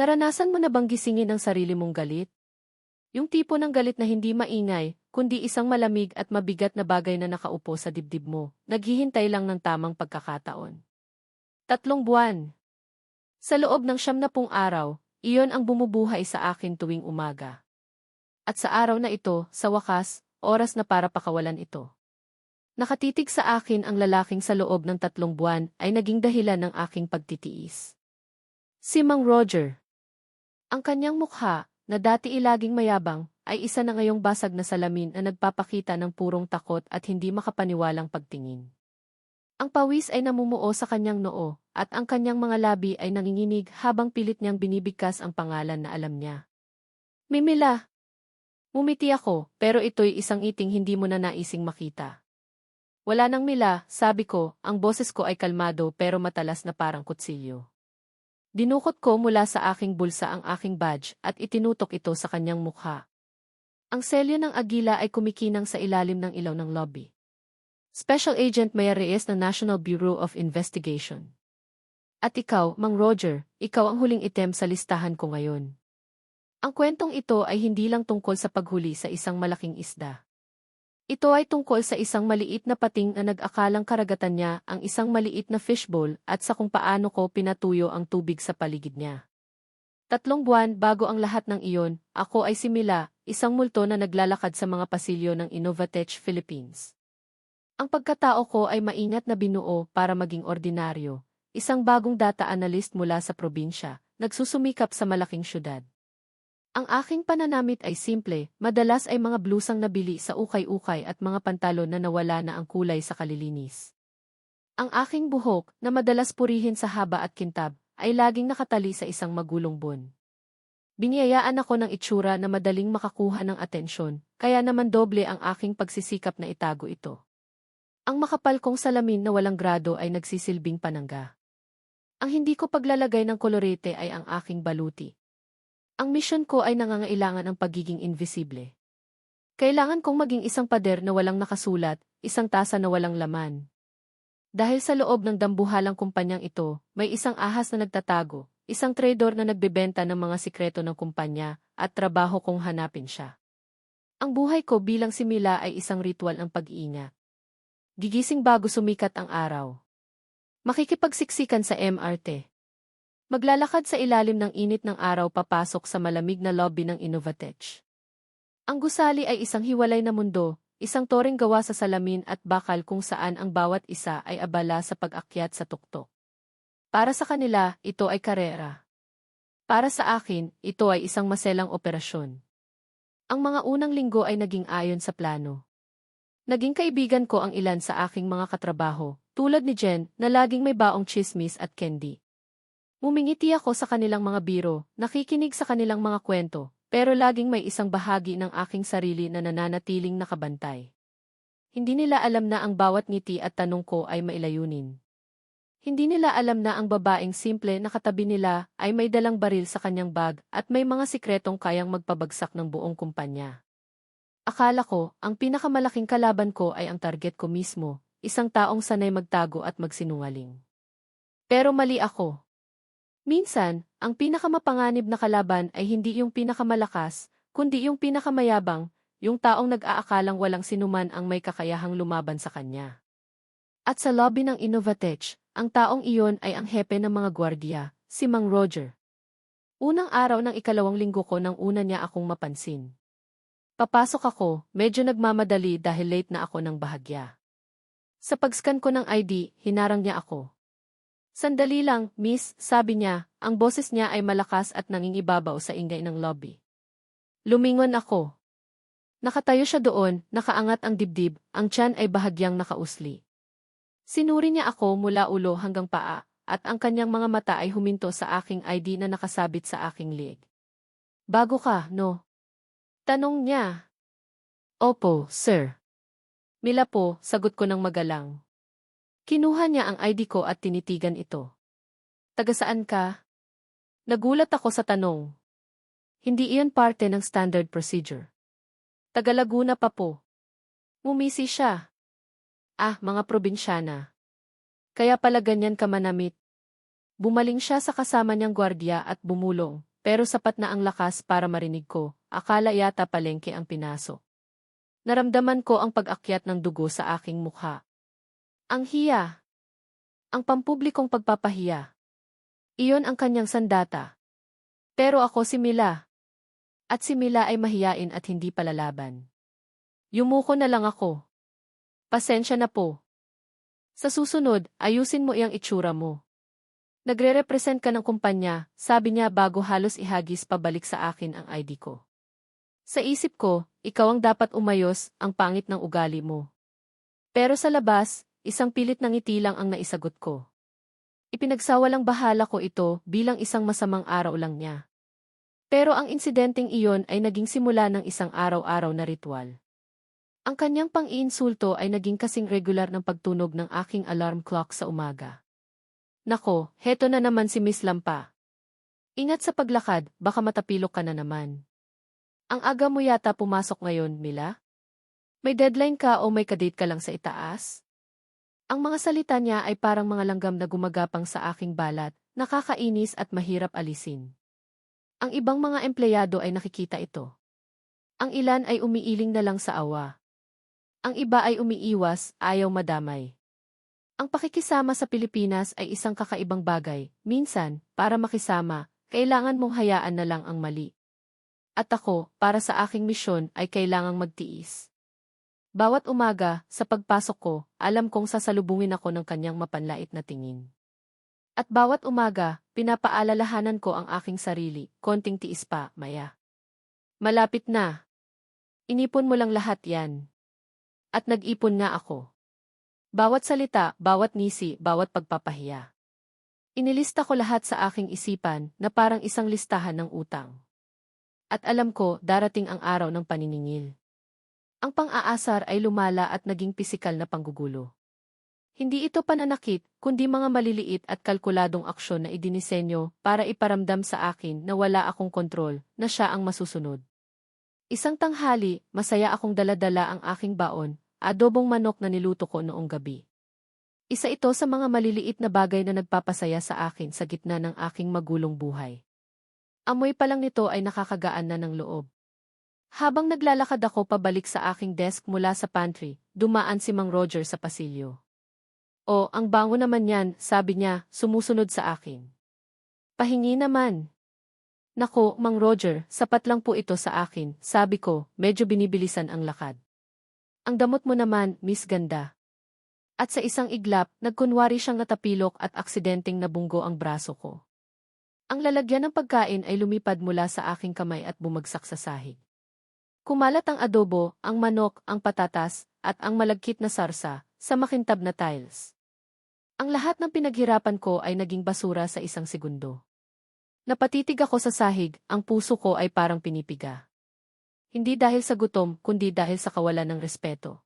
Naranasan mo na bang gisingin ang sarili mong galit? Yung tipo ng galit na hindi maingay, kundi isang malamig at mabigat na bagay na nakaupo sa dibdib mo, naghihintay lang ng tamang pagkakataon. Tatlong buwan. Sa loob ng siyam na pung araw, iyon ang bumubuhay sa akin tuwing umaga. At sa araw na ito, sa wakas, oras na para pakawalan ito. Nakatitig sa akin ang lalaking sa loob ng tatlong buwan ay naging dahilan ng aking pagtitiis. Si Mang Roger. Ang kanyang mukha, na dati ilaging mayabang, ay isa na ngayong basag na salamin na nagpapakita ng purong takot at hindi makapaniwalang pagtingin. Ang pawis ay namumuo sa kanyang noo, at ang kanyang mga labi ay nanginginig habang pilit niyang binibigkas ang pangalan na alam niya. Mimila! Mumiti ako, pero ito'y isang iting hindi mo na naising makita. Wala nang mila, sabi ko, ang boses ko ay kalmado pero matalas na parang kutsilyo. Dinukot ko mula sa aking bulsa ang aking badge at itinutok ito sa kanyang mukha. Ang selyo ng agila ay kumikinang sa ilalim ng ilaw ng lobby. Special Agent Maya Reyes ng National Bureau of Investigation. At ikaw, Mang Roger, ikaw ang huling item sa listahan ko ngayon. Ang kwentong ito ay hindi lang tungkol sa paghuli sa isang malaking isda. Ito ay tungkol sa isang maliit na pating na nag-akalang karagatan niya ang isang maliit na fishbowl at sa kung paano ko pinatuyo ang tubig sa paligid niya. Tatlong buwan bago ang lahat ng iyon, ako ay si Mila, isang multo na naglalakad sa mga pasilyo ng Innovatech Philippines. Ang pagkatao ko ay maingat na binuo para maging ordinaryo, isang bagong data analyst mula sa probinsya, nagsusumikap sa malaking syudad. Ang aking pananamit ay simple, madalas ay mga blusang nabili sa ukay-ukay at mga pantalon na nawala na ang kulay sa kalilinis. Ang aking buhok, na madalas purihin sa haba at kintab, ay laging nakatali sa isang magulong bun. Biniyayaan ako ng itsura na madaling makakuha ng atensyon, kaya naman doble ang aking pagsisikap na itago ito. Ang makapal kong salamin na walang grado ay nagsisilbing panangga. Ang hindi ko paglalagay ng kolorete ay ang aking baluti. Ang misyon ko ay nangangailangan ng pagiging invisible. Kailangan kong maging isang pader na walang nakasulat, isang tasa na walang laman. Dahil sa loob ng dambuhalang kumpanyang ito, may isang ahas na nagtatago, isang trader na nagbebenta ng mga sikreto ng kumpanya, at trabaho kong hanapin siya. Ang buhay ko bilang si Mila ay isang ritual ng pag-iingat. Gigising bago sumikat ang araw. Makikipagsiksikan sa MRT. Maglalakad sa ilalim ng init ng araw papasok sa malamig na lobby ng Innovatech. Ang gusali ay isang hiwalay na mundo, isang toring gawa sa salamin at bakal kung saan ang bawat isa ay abala sa pag-akyat sa tuktok. Para sa kanila, ito ay karera. Para sa akin, ito ay isang maselang operasyon. Ang mga unang linggo ay naging ayon sa plano. Naging kaibigan ko ang ilan sa aking mga katrabaho, tulad ni Jen, na laging may baong chismis at candy. Mumingiti ako sa kanilang mga biro, nakikinig sa kanilang mga kwento, pero laging may isang bahagi ng aking sarili na nananatiling nakabantay. Hindi nila alam na ang bawat ngiti at tanong ko ay mailayunin. Hindi nila alam na ang babaeng simple na katabi nila ay may dalang baril sa kanyang bag at may mga sikretong kayang magpabagsak ng buong kumpanya. Akala ko, ang pinakamalaking kalaban ko ay ang target ko mismo, isang taong sanay magtago at magsinungaling. Pero mali ako. Minsan, ang pinakamapanganib na kalaban ay hindi yung pinakamalakas, kundi yung pinakamayabang, yung taong nag-aakalang walang sinuman ang may kakayahang lumaban sa kanya. At sa lobby ng Innovatech, ang taong iyon ay ang hepe ng mga gwardiya, si Mang Roger. Unang araw ng ikalawang linggo ko nang una niya akong mapansin. Papasok ako, medyo nagmamadali dahil late na ako ng bahagya. Sa pag-scan ko ng ID, hinarang niya ako. Sandali lang, miss, sabi niya, ang boses niya ay malakas at nangingibabaw sa ingay ng lobby. Lumingon ako. Nakatayo siya doon, nakaangat ang dibdib, ang tiyan ay bahagyang nakausli. Sinuri niya ako mula ulo hanggang paa, at ang kanyang mga mata ay huminto sa aking ID na nakasabit sa aking liig. Bago ka, no? Tanong niya. Opo, sir. Mila po, sagot ko ng magalang. Kinuha niya ang ID ko at tinitigan ito. Taga saan ka? Nagulat ako sa tanong. Hindi iyon parte ng standard procedure. Taga Laguna pa po. Mumisi siya. Ah, mga probinsyana. Kaya pala ganyan ka manamit. Bumaling siya sa kasama niyang gwardya at bumulong, pero sapat na ang lakas para marinig ko, akala yata palengke ang pinasok. Naramdaman ko ang pag-akyat ng dugo sa aking mukha. Ang hiya. Ang pampublikong pagpapahiya. Iyon ang kanyang sandata. Pero ako si Mila. At si Mila ay mahiyain at hindi palalaban. Yumuko na lang ako. Pasensya na po. Sa susunod, ayusin mo iyang itsura mo. Nagre-represent ka ng kumpanya, sabi niya bago halos ihagis pabalik sa akin ang ID ko. Sa isip ko, ikaw ang dapat umayos, ang pangit ng ugali mo. Pero sa labas, isang pilit ng ngiti lang ang naisagot ko. Ipinagsawalang bahala ko ito bilang isang masamang araw lang niya. Pero ang insidenteng iyon ay naging simula ng isang araw-araw na ritual. Ang kanyang pang-iinsulto ay naging kasing regular ng pagtunog ng aking alarm clock sa umaga. Nako, heto na naman si Miss Lampa. Ingat sa paglakad, baka matapilok ka na naman. Ang aga mo yata pumasok ngayon, Mila? May deadline ka o may kadate ka lang sa itaas? Ang mga salita niya ay parang mga langgam na gumagapang sa aking balat, nakakainis at mahirap alisin. Ang ibang mga empleyado ay nakikita ito. Ang ilan ay umiiling na lang sa awa. Ang iba ay umiiwas, ayaw madamay. Ang pakikisama sa Pilipinas ay isang kakaibang bagay. Minsan, para makisama, kailangan mong hayaan na lang ang mali. At ako, para sa aking misyon, ay kailangang magtiis. Bawat umaga, sa pagpasok ko, alam kong sasalubungin ako ng kanyang mapanlait na tingin. At bawat umaga, pinapaalalahanan ko ang aking sarili, konting tiis pa, maya. Malapit na. Inipon mo lang lahat yan. At nag-ipon nga ako. Bawat salita, bawat nisi, bawat pagpapahiya. Inilista ko lahat sa aking isipan na parang isang listahan ng utang. At alam ko, darating ang araw ng paniningil. Ang pang-aasar ay lumala at naging pisikal na panggugulo. Hindi ito pananakit, kundi mga maliliit at kalkuladong aksyon na idinisenyo para iparamdam sa akin na wala akong kontrol, na siya ang masusunod. Isang tanghali, masaya akong daladala ang aking baon, adobong manok na niluto ko noong gabi. Isa ito sa mga maliliit na bagay na nagpapasaya sa akin sa gitna ng aking magulong buhay. Amoy pa lang nito ay nakakagaan na ng loob. Habang naglalakad ako pabalik sa aking desk mula sa pantry, dumaan si Mang Roger sa pasilyo. O, ang bango naman yan, sabi niya, sumusunod sa akin. Pahingi naman. Nako, Mang Roger, sapat lang po ito sa akin, sabi ko, medyo binibilisan ang lakad. Ang damot mo naman, Miss Ganda. At sa isang iglap, nagkunwari siyang natapilok at aksidenteng nabunggo ang braso ko. Ang lalagyan ng pagkain ay lumipad mula sa aking kamay at bumagsak sa sahig. Kumalat ang adobo, ang manok, ang patatas, at ang malagkit na sarsa, sa makintab na tiles. Ang lahat ng pinaghirapan ko ay naging basura sa isang segundo. Napatitig ako sa sahig, ang puso ko ay parang pinipiga. Hindi dahil sa gutom, kundi dahil sa kawalan ng respeto.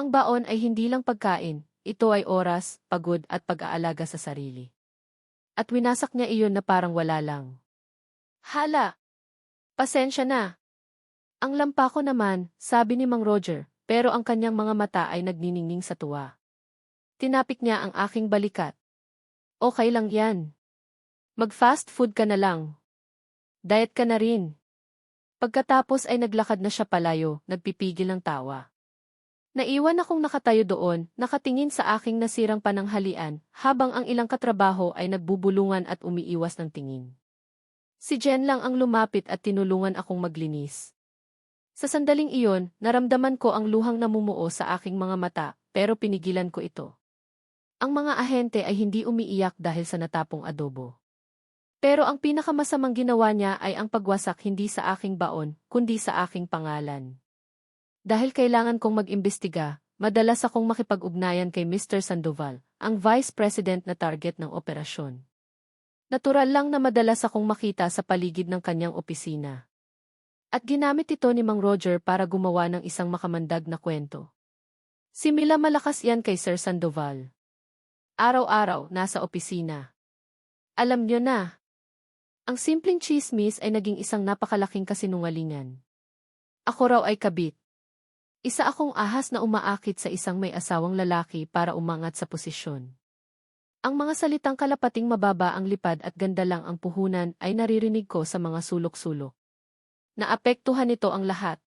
Ang baon ay hindi lang pagkain, ito ay oras, pagod at pag-aalaga sa sarili. At winasak niya iyon na parang wala lang. Hala! Pasensya na! Ang lampa ko naman, sabi ni Mang Roger, pero ang kanyang mga mata ay nagniningning sa tuwa. Tinapik niya ang aking balikat. Okay lang yan. Mag-fast food ka na lang. Diet ka na rin. Pagkatapos ay naglakad na siya palayo, nagpipigil ng tawa. Naiwan akong nakatayo doon, nakatingin sa aking nasirang pananghalian, habang ang ilang katrabaho ay nagbubulungan at umiiwas ng tingin. Si Jen lang ang lumapit at tinulungan akong maglinis. Sa sandaling iyon, naramdaman ko ang luhang namumuo sa aking mga mata, pero pinigilan ko ito. Ang mga ahente ay hindi umiiyak dahil sa natapong adobo. Pero ang pinakamasamang ginawa niya ay ang pagwasak hindi sa aking baon, kundi sa aking pangalan. Dahil kailangan kong mag-imbestiga, madalas akong makipag-ugnayan kay Mr. Sandoval, ang Vice President na target ng operasyon. Natural lang na madalas akong makita sa paligid ng kanyang opisina. At ginamit ito ni Mang Roger para gumawa ng isang makamandag na kwento. Simila malakas yan kay Sir Sandoval. Araw-araw, nasa opisina. Alam niyo na, ang simpleng chismis ay naging isang napakalaking kasinungalingan. Ako raw ay kabit. Isa akong ahas na umaakit sa isang may asawang lalaki para umangat sa posisyon. Ang mga salitang kalapating mababa ang lipad at ganda lang ang puhunan ay naririnig ko sa mga sulok-sulok. Naapektuhan nito ang lahat.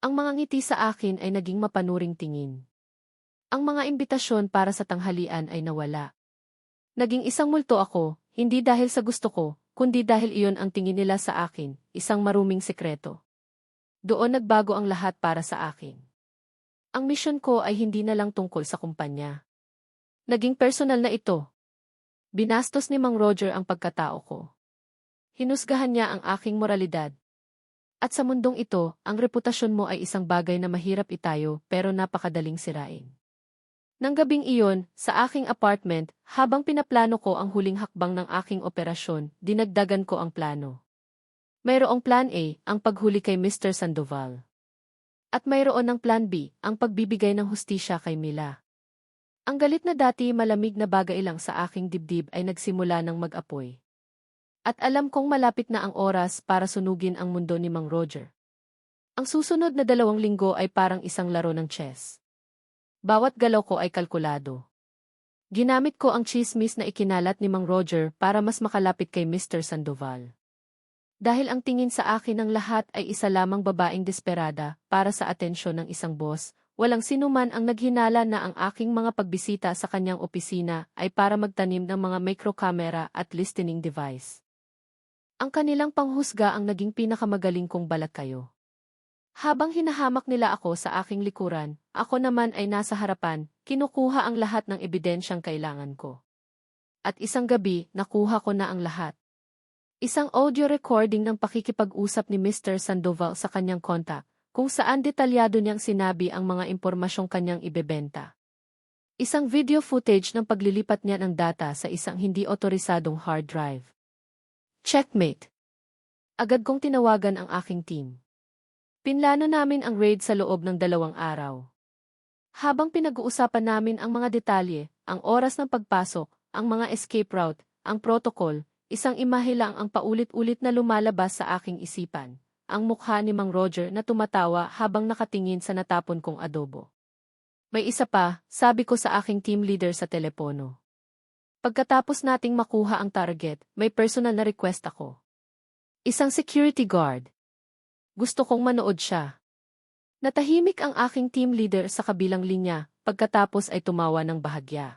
Ang mga ngiti sa akin ay naging mapanuring tingin. Ang mga imbitasyon para sa tanghalian ay nawala. Naging isang multo ako, hindi dahil sa gusto ko, kundi dahil iyon ang tingin nila sa akin, isang maruming sekreto. Doon nagbago ang lahat para sa akin. Ang misyon ko ay hindi na lang tungkol sa kumpanya. Naging personal na ito. Binastos ni Mang Roger ang pagkatao ko. Hinusgahan niya ang aking moralidad. At sa mundong ito, ang reputasyon mo ay isang bagay na mahirap itayo pero napakadaling sirain. Nang gabing iyon, sa aking apartment, habang pinaplano ko ang huling hakbang ng aking operasyon, dinagdagan ko ang plano. Mayroong plan A, ang paghuli kay Mr. Sandoval. At mayroon ng plan B, ang pagbibigay ng hustisya kay Mila. Ang galit na dati malamig na bagay lang sa aking dibdib ay nagsimula ng mag-apoy. At alam kong malapit na ang oras para sunugin ang mundo ni Mang Roger. Ang susunod na dalawang linggo ay parang isang laro ng chess. Bawat galaw ko ay kalkulado. Ginamit ko ang chismis na ikinalat ni Mang Roger para mas makalapit kay Mr. Sandoval. Dahil ang tingin sa akin ng lahat ay isa lamang babaeng desperada para sa atensyon ng isang boss, walang sinuman ang naghinala na ang aking mga pagbisita sa kanyang opisina ay para magtanim ng mga microcamera at listening device. Ang kanilang panghusga ang naging pinakamagaling kong balat kayo. Habang hinahamak nila ako sa aking likuran, ako naman ay nasa harapan, kinukuha ang lahat ng ebidensyang kailangan ko. At isang gabi, nakuha ko na ang lahat. Isang audio recording ng pakikipag-usap ni Mr. Sandoval sa kanyang kontak, kung saan detalyado niyang sinabi ang mga impormasyong kanyang ibebenta. Isang video footage ng paglilipat niya ng data sa isang hindi otorisadong hard drive. Checkmate. Agad kong tinawagan ang aking team. Pinlano namin ang raid sa loob ng dalawang araw. Habang pinag-uusapan namin ang mga detalye, ang oras ng pagpasok, ang mga escape route, ang protocol, isang imahe lang ang paulit-ulit na lumalabas sa aking isipan. Ang mukha ni Mang Roger na tumatawa habang nakatingin sa natapon kong adobo. May isa pa, sabi ko sa aking team leader sa telepono. Pagkatapos nating makuha ang target, may personal na request ako. Isang security guard. Gusto kong manood siya. Natahimik ang aking team leader sa kabilang linya, pagkatapos ay tumawa ng bahagya.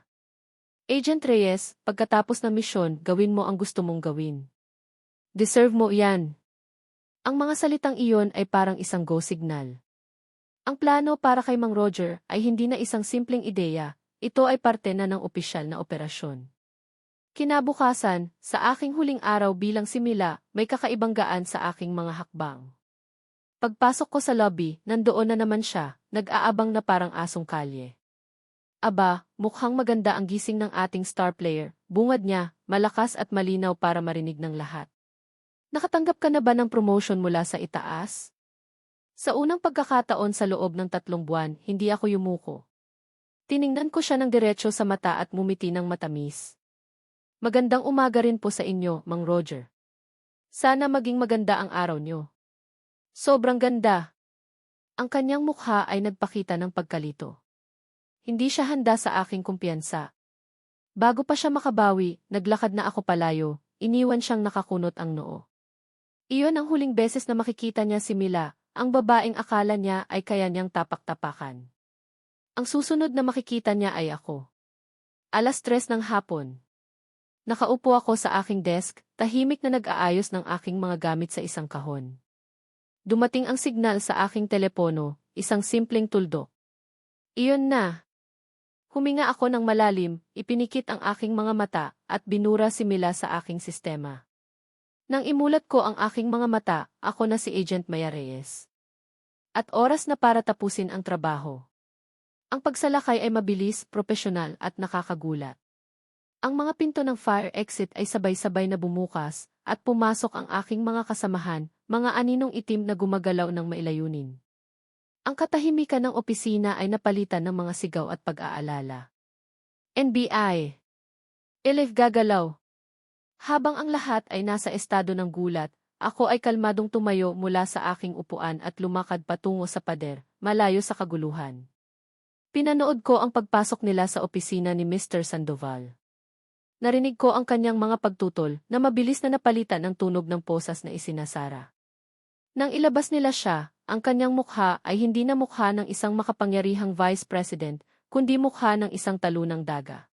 Agent Reyes, pagkatapos ng misyon, gawin mo ang gusto mong gawin. Deserve mo yan. Ang mga salitang iyon ay parang isang go signal. Ang plano para kay Mang Roger ay hindi na isang simpleng ideya, ito ay parte na ng opisyal na operasyon. Kinabukasan, sa aking huling araw bilang simila, may kakaibang gaan sa aking mga hakbang. Pagpasok ko sa lobby, nandoon na naman siya, nag-aabang na parang asong kalye. Aba, mukhang maganda ang gising ng ating star player, bungad niya, malakas at malinaw para marinig ng lahat. Nakatanggap ka na ba ng promotion mula sa itaas? Sa unang pagkakataon sa loob ng tatlong buwan, hindi ako yumuko. Tiningnan ko siya ng diretsyo sa mata at mumiti ng matamis. Magandang umaga rin po sa inyo, Mang Roger. Sana maging maganda ang araw niyo. Sobrang ganda. Ang kanyang mukha ay nagpakita ng pagkalito. Hindi siya handa sa aking kumpiyansa. Bago pa siya makabawi, naglakad na ako palayo, iniwan siyang nakakunot ang noo. Iyon ang huling beses na makikita niya si Mila, ang babaeng akala niya ay kaya niyang tapak-tapakan. Ang susunod na makikita niya ay ako. Alas tres ng hapon. Nakaupo ako sa aking desk, tahimik na nag-aayos ng aking mga gamit sa isang kahon. Dumating ang signal sa aking telepono, isang simpleng tuldok. Iyon na. Huminga ako ng malalim, ipinikit ang aking mga mata, at binura si Mila sa aking sistema. Nang imulat ko ang aking mga mata, ako na si Agent Maya Reyes. At oras na para tapusin ang trabaho. Ang pagsalakay ay mabilis, profesional at nakakagulat. Ang mga pinto ng fire exit ay sabay-sabay na bumukas, at pumasok ang aking mga kasamahan, mga aninong itim na gumagalaw ng mailayunin. Ang katahimikan ng opisina ay napalitan ng mga sigaw at pag-aalala. NBI. Elif gagalaw. Habang ang lahat ay nasa estado ng gulat, ako ay kalmadong tumayo mula sa aking upuan at lumakad patungo sa pader, malayo sa kaguluhan. Pinanood ko ang pagpasok nila sa opisina ni Mr. Sandoval. Narinig ko ang kanyang mga pagtutol na mabilis na napalitan ng tunog ng posas na isinasara. Nang ilabas nila siya, ang kanyang mukha ay hindi na mukha ng isang makapangyarihang vice president, kundi mukha ng isang talunang daga.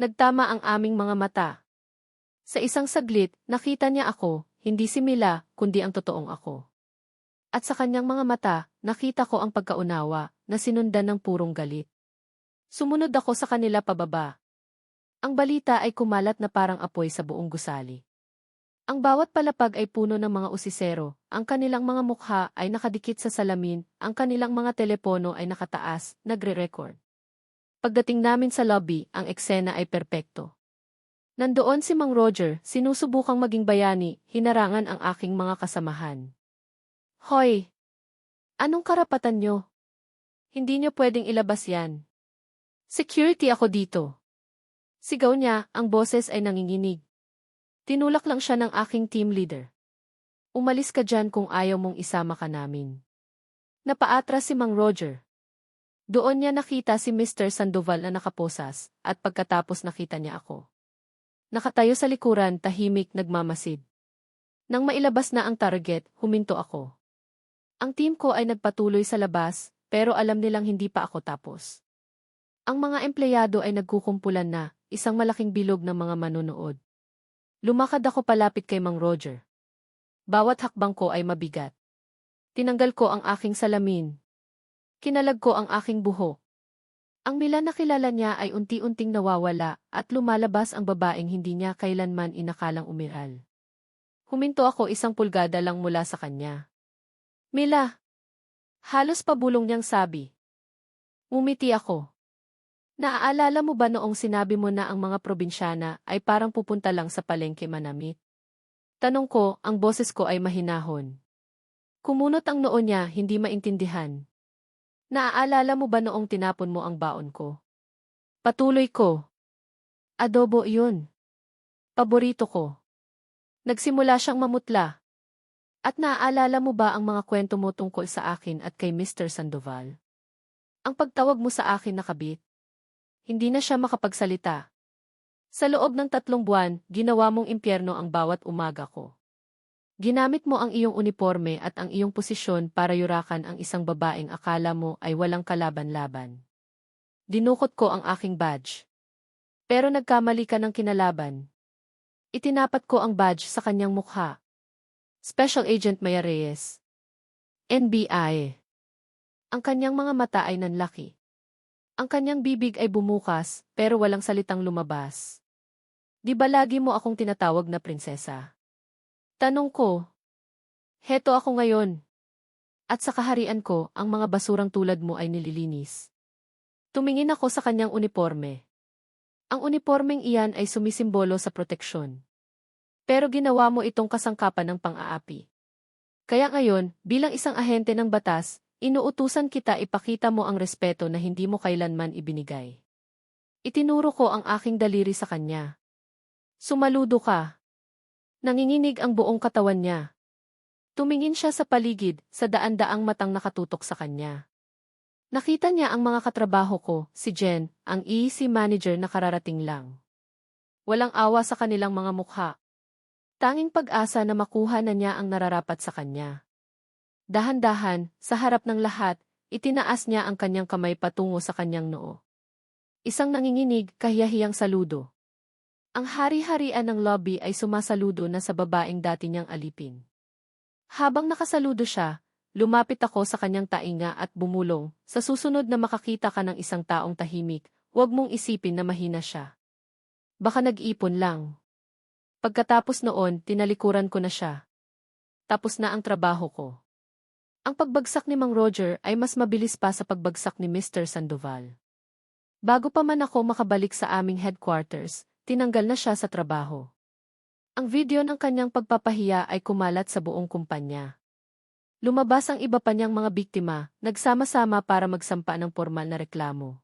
Nagtama ang aming mga mata. Sa isang saglit, nakita niya ako, hindi si Mila, kundi ang totoong ako. At sa kanyang mga mata, nakita ko ang pagkaunawa, na sinundan ng purong galit. Sumunod ako sa kanila pababa. Ang balita ay kumalat na parang apoy sa buong gusali. Ang bawat palapag ay puno ng mga usisero, ang kanilang mga mukha ay nakadikit sa salamin, ang kanilang mga telepono ay nakataas, nagre-record. Pagdating namin sa lobby, ang eksena ay perpekto. Nandoon si Mang Roger, sinusubukang maging bayani, hinarangan ang aking mga kasamahan. Hoy! Anong karapatan nyo? Hindi nyo pwedeng ilabas yan. Security ako dito. Sigaw niya, ang boses ay nanginginig. Tinulak lang siya ng aking team leader. Umalis ka dyan kung ayaw mong isama ka namin. Napaatras si Mang Roger. Doon niya nakita si Mr. Sandoval na nakaposas, at pagkatapos nakita niya ako. Nakatayo sa likuran, tahimik, nagmamasid. Nang mailabas na ang target, huminto ako. Ang team ko ay nagpatuloy sa labas, pero alam nilang hindi pa ako tapos. Ang mga empleyado ay nagkukumpulan na, isang malaking bilog ng mga manonood. Lumakad ako palapit kay Mang Roger. Bawat hakbang ko ay mabigat. Tinanggal ko ang aking salamin. Kinalag ko ang aking buho. Ang mila na kilala niya ay unti-unting nawawala at lumalabas ang babaeng hindi niya kailanman inakalang umiral. Huminto ako isang pulgada lang mula sa kanya. Mila! Halos pabulong niyang sabi. Umiti ako. Naaalala mo ba noong sinabi mo na ang mga probinsyana ay parang pupunta lang sa palengke manamit? Tanong ko, ang boses ko ay mahinahon. Kumunot ang noo niya, hindi maintindihan. Naaalala mo ba noong tinapon mo ang baon ko? Patuloy ko. Adobo yun. Paborito ko. Nagsimula siyang mamutla. At naaalala mo ba ang mga kwento mo tungkol sa akin at kay Mr. Sandoval? Ang pagtawag mo sa akin nakabit? Hindi na siya makapagsalita. Sa loob ng tatlong buwan, ginawa mong impyerno ang bawat umaga ko. Ginamit mo ang iyong uniforme at ang iyong posisyon para yurakan ang isang babaeng akala mo ay walang kalaban-laban. Dinukot ko ang aking badge. Pero nagkamali ka ng kinalaban. Itinapat ko ang badge sa kanyang mukha. Special Agent Maya Reyes. NBI. Ang kanyang mga mata ay nanlaki. Ang kanyang bibig ay bumukas, pero walang salitang lumabas. Di ba lagi mo akong tinatawag na prinsesa? Tanong ko. Heto ako ngayon. At sa kaharian ko, ang mga basurang tulad mo ay nililinis. Tumingin ako sa kanyang uniforme. Ang uniformeng iyan ay sumisimbolo sa proteksyon. Pero ginawa mo itong kasangkapan ng pang-aapi. Kaya ngayon, bilang isang ahente ng batas, Inuutusan kita ipakita mo ang respeto na hindi mo kailanman ibinigay. Itinuro ko ang aking daliri sa kanya. Sumaludo ka. Nanginginig ang buong katawan niya. Tumingin siya sa paligid, sa daan-daang matang nakatutok sa kanya. Nakita niya ang mga katrabaho ko, si Jen, ang EC manager na kararating lang. Walang awa sa kanilang mga mukha. Tanging pag-asa na makuha na niya ang nararapat sa kanya. Dahan-dahan, sa harap ng lahat, itinaas niya ang kanyang kamay patungo sa kanyang noo. Isang nanginginig, kahiyahiyang saludo. Ang hari-harian ng lobby ay sumasaludo na sa babaeng dati niyang alipin. Habang nakasaludo siya, lumapit ako sa kanyang tainga at bumulong, sa susunod na makakita ka ng isang taong tahimik, huwag mong isipin na mahina siya. Baka nag-ipon lang. Pagkatapos noon, tinalikuran ko na siya. Tapos na ang trabaho ko. Ang pagbagsak ni Mang Roger ay mas mabilis pa sa pagbagsak ni Mr. Sandoval. Bago pa man ako makabalik sa aming headquarters, tinanggal na siya sa trabaho. Ang video ng kanyang pagpapahiya ay kumalat sa buong kumpanya. Lumabas ang iba pa niyang mga biktima, nagsama-sama para magsampa ng formal na reklamo.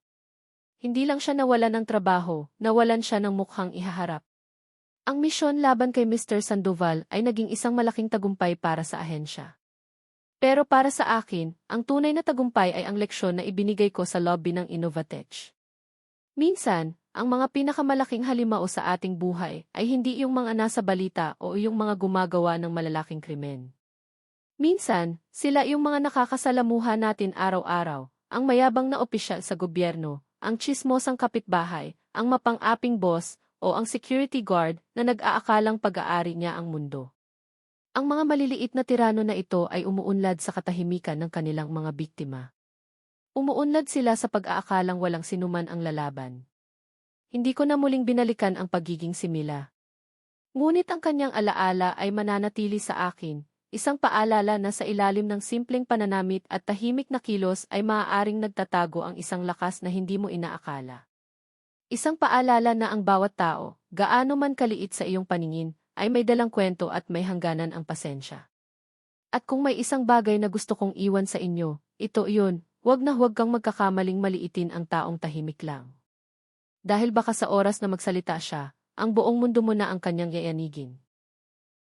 Hindi lang siya nawalan ng trabaho, nawalan siya ng mukhang ihaharap. Ang misyon laban kay Mr. Sandoval ay naging isang malaking tagumpay para sa ahensya. Pero para sa akin, ang tunay na tagumpay ay ang leksyon na ibinigay ko sa lobby ng Innovatech. Minsan, ang mga pinakamalaking halimao sa ating buhay ay hindi yung mga nasa balita o yung mga gumagawa ng malalaking krimen. Minsan, sila yung mga nakakasalamuha natin araw-araw, ang mayabang na opisyal sa gobyerno, ang chismosang kapitbahay, ang mapang-aping boss, o ang security guard na nag-aakalang pag-aari niya ang mundo. Ang mga maliliit na tirano na ito ay umuunlad sa katahimikan ng kanilang mga biktima. Umuunlad sila sa pag-aakalang walang sinuman ang lalaban. Hindi ko na muling binalikan ang pagiging simila. Ngunit ang kanyang alaala ay mananatili sa akin, isang paalala na sa ilalim ng simpleng pananamit at tahimik na kilos ay maaaring nagtatago ang isang lakas na hindi mo inaakala. Isang paalala na ang bawat tao, gaano man kaliit sa iyong paningin, ay may dalang kwento at may hangganan ang pasensya. At kung may isang bagay na gusto kong iwan sa inyo, ito iyon, huwag na huwag kang magkakamaling maliitin ang taong tahimik lang. Dahil baka sa oras na magsalita siya, ang buong mundo mo na ang kanyang yayanigin.